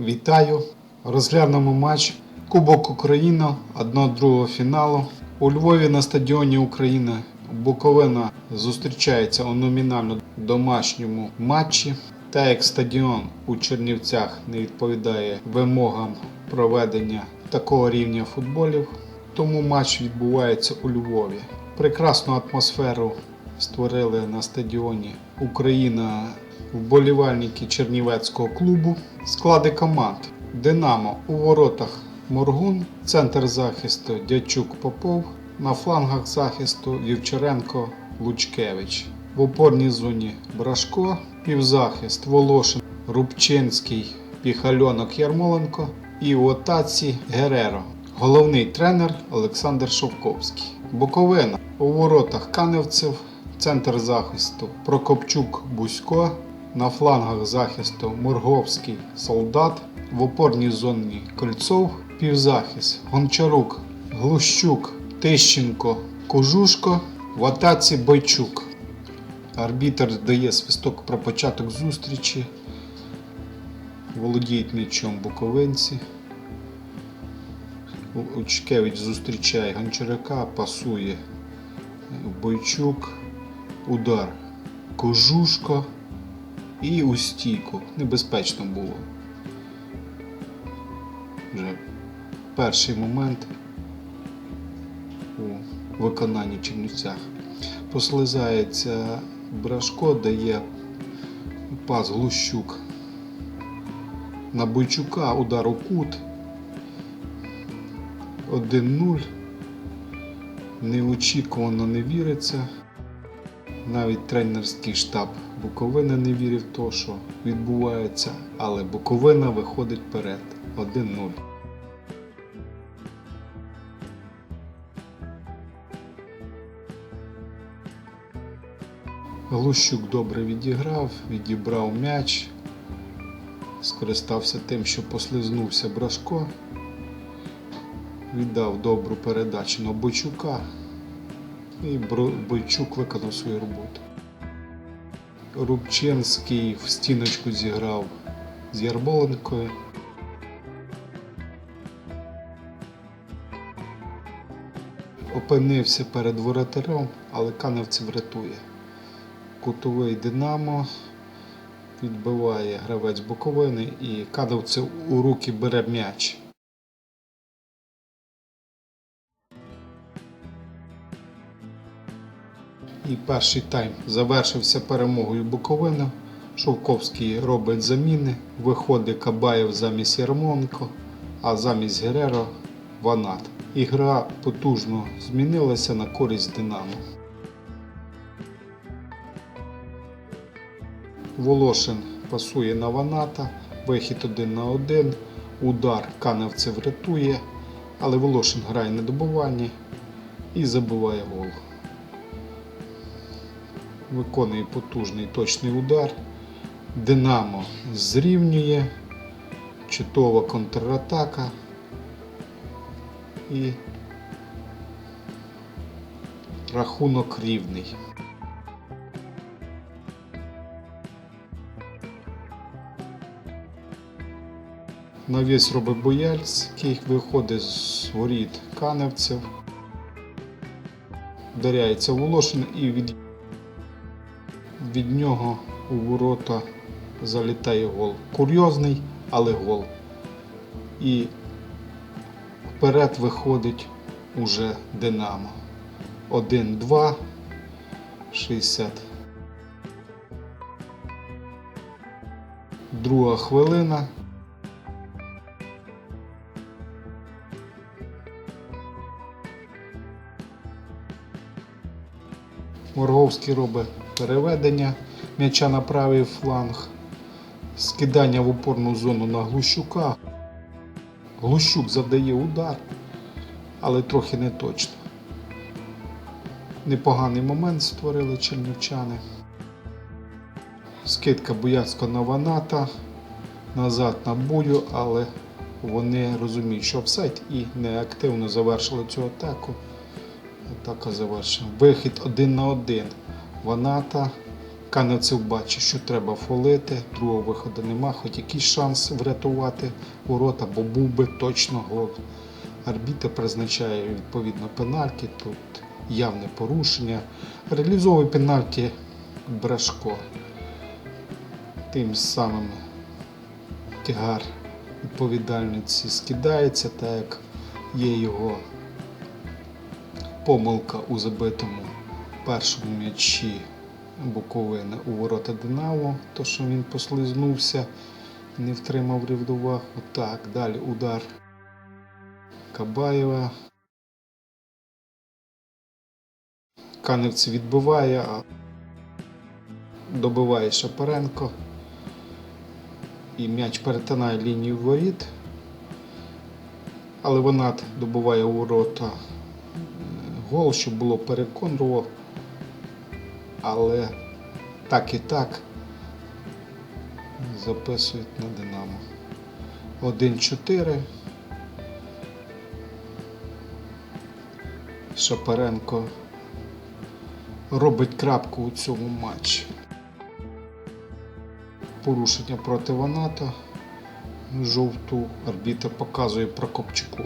Вітаю! Розглянемо матч Кубок України 1-2 фіналу. У Львові на стадіоні Україна Буковина зустрічається у номінально домашньому матчі. Та як стадіон у Чернівцях не відповідає вимогам проведення такого рівня футболів, тому матч відбувається у Львові. Прекрасну атмосферу створили на стадіоні Україна вболівальники Чернівецького клубу. Склади команд Динамо у воротах Моргун, центр захисту Дячук Попов, на флангах захисту Вівчаренко Лучкевич. В опорній зоні Брашко, півзахист Волошин, Рубчинський, Піхальонок Ярмоленко і у атаці Гереро. Головний тренер Олександр Шовковський. Буковина у воротах Каневцев, центр захисту Прокопчук Бусько, на флангах захисту Морговський Солдат, в опорній зоні Кольцов, півзахист Гончарук, Глущук, Тищенко, Кожушко, в атаці Бойчук. Арбітер дає свисток про початок зустрічі. Володіють м'ячом буковинці. Учкевич зустрічає Гончарука, пасує Бойчук, удар Кожушко і у стійку. Небезпечно було. Вже перший момент у виконанні Чернівцях. Послизається Брашко, дає пас Глущук на Бойчука, удар у кут. 1-0. Неочікувано не віриться. Навіть тренерський штаб Буковини не вірив в те, що відбувається, але Буковина виходить вперед 1-0. Глущук добре відіграв, відібрав м'яч, скористався тим, що послизнувся Брашко, віддав добру передачу на Бойчука, і Бойчук виконав свою роботу. Рубчинський в стіночку зіграв з Ярмоленкою. Опинився перед воротарем, але Каневців рятує. Кутовий Динамо відбиває гравець Буковини і Каневцев у руки бере м'яч. І перший тайм завершився перемогою Буковини. Шовковський робить заміни, виходить Кабаєв замість Ярмоленко, а замість Гереро Ванат. Ігра потужно змінилася на користь Динамо. Волошин пасує на Ваната, вихід один на один, удар Каневцев рятує, але Волошин грає на добуванні і забиває гол. Виконує потужний точний удар. Динамо зрівнює, чудова контратака і рахунок рівний. Навіс робить Бояльський, виходить з воріт Каневцев, вдаряється Волошин і від, від нього у ворота залітає гол. Курйозний, але гол. І вперед виходить уже Динамо. 1-2, 60. Друга хвилина. Морговський робить переведення м'яча на правий фланг, скидання в опорну зону на Глущука. Глущук завдає удар, але трохи не точно. Непоганий момент створили чернівчани. Скидка Бояцького на Ваната, назад на бою, але вони розуміють, що офсайд і неактивно завершили цю атаку. Атака завершена. Вихід один на один. Ваната Каневцев бачить, що треба фолити, другого виходу нема, хоч якийсь шанс врятувати ворота, бо був би точно гол. Арбітер призначає відповідно пенальті, тут явне порушення. Реалізовує пенальті Брашко. Тим самим тягар відповідальності скидається, так як є його помилка у забитому першому м'ячі Буковини у ворота Динамо, то що він послизнувся, не втримав рівновагу. Так, далі удар Кабаєва. Каневці відбиває, а добиває Шапаренко. І м'яч перетинає лінію воріт. Але вона добиває у ворота е, гол, щоб було переконливо. Але так і так записують на Динамо. 1-4. Шапаренко робить крапку у цьому матчі. Порушення проти Ваната. Жовту арбітр показує Прокопчуку.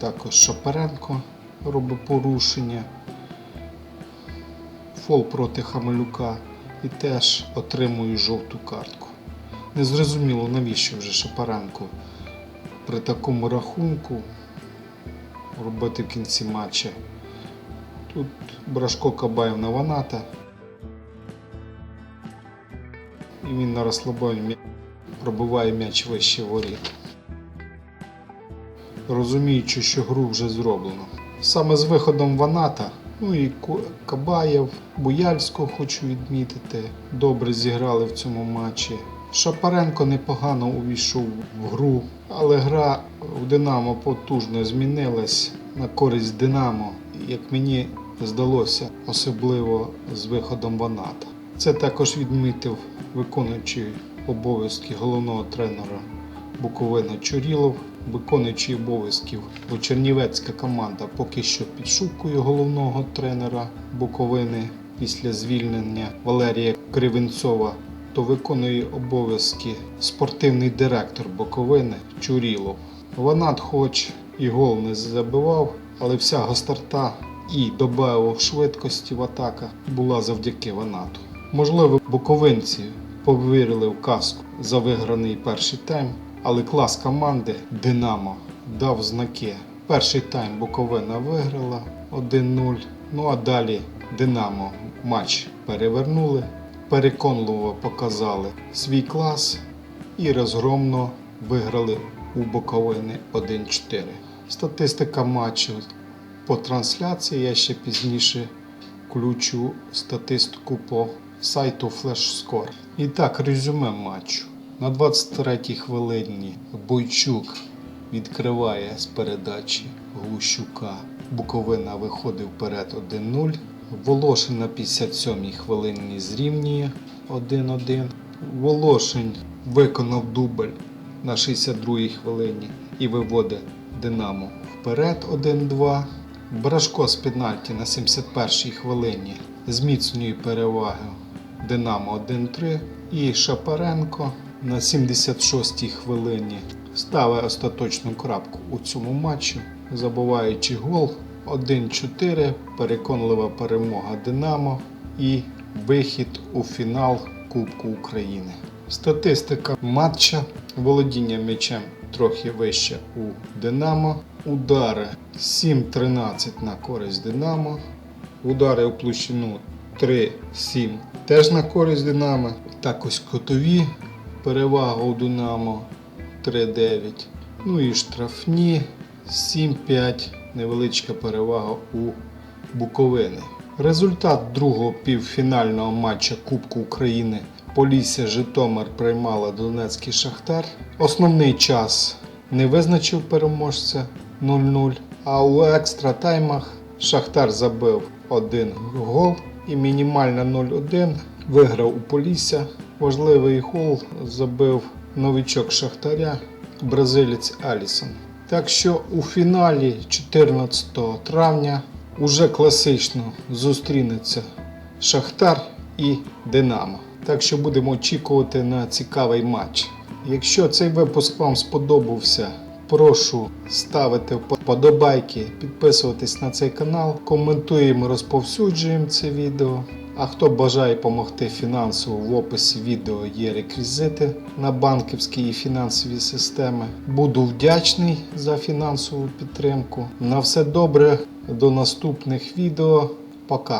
Також Шапаренко робить порушення. Фол проти Хамелюка і теж отримує жовту картку. Незрозуміло, навіщо вже Шапаренко при такому рахунку робити в кінці матча. Тут Брашко Кабаєв на Ваната. І він на розслабоні пробиває м'яч вище воріт. Розуміючи, що гру вже зроблено. Саме з виходом Ваната, ну і Кабаєв, Буяльського хочу відмітити, добре зіграли в цьому матчі. Шапаренко непогано увійшов в гру, але гра в Динамо потужно змінилась на користь Динамо, як мені здалося, особливо з виходом Ваната. Це також відмітив виконуючий обов'язки головного тренера Буковина Чурілов, виконуючий обов'язків, бо Чернівецька команда поки що підшукує головного тренера Буковини після звільнення Валерія Кривенцова, то виконує обов'язки спортивний директор Буковини Чурілов. Ванат хоч і гол не забивав, але вся гострота і добавив швидкості в атаках була завдяки Ванату. Можливо, буковинці повірили в казку за виграний перший тайм, але клас команди Динамо дав знаки. Перший тайм Буковина виграла 1-0. Ну а далі Динамо матч перевернули, переконливо показали свій клас і розгромно виграли у Буковини 1-4. Статистика матчу по трансляції я ще пізніше включу статистику по сайту FlashScore. І так, резюме матчу. На 23-й хвилині Бойчук відкриває з передачі Глущука. Буковина виходить вперед 1-0. Волошин на 57-й хвилині зрівнює 1-1. Волошин виконав дубль на 62-й хвилині і виводить Динамо вперед 1-2. Брашко з пенальті на 71-й хвилині зміцнює перевагу Динамо 1-3. І Шапаренко на 76-й хвилині ставить остаточну крапку у цьому матчі, забуваючи гол. 1-4, переконлива перемога Динамо і вихід у фінал Кубку України. Статистика матча, володіння м'ячем трохи вище у Динамо, удари 7-13 на користь Динамо, удари у площину 3-7 теж на користь Динамо. Також котові перевага у Динамо 3-9. Ну і штрафні 7-5. Невеличка перевага у Буковини. Результат другого півфінального матча Кубку України Полісся Житомир приймала Донецький Шахтар. Основний час не визначив переможця 0-0. А у екстра таймах Шахтар забив один гол і мінімально 0-1 виграв у Полісся. Важливий гол забив новичок Шахтаря бразилець Алісон. Так що у фіналі 14 травня уже класично зустрінеться Шахтар і Динамо. Так що будемо очікувати на цікавий матч. Якщо цей випуск вам сподобався, прошу ставити вподобайки, підписуватись на цей канал, коментуємо, розповсюджуємо це відео. А хто бажає допомогти фінансово, в описі відео є реквізити на банківські і фінансові системи. Буду вдячний за фінансову підтримку. На все добре, до наступних відео. Пока.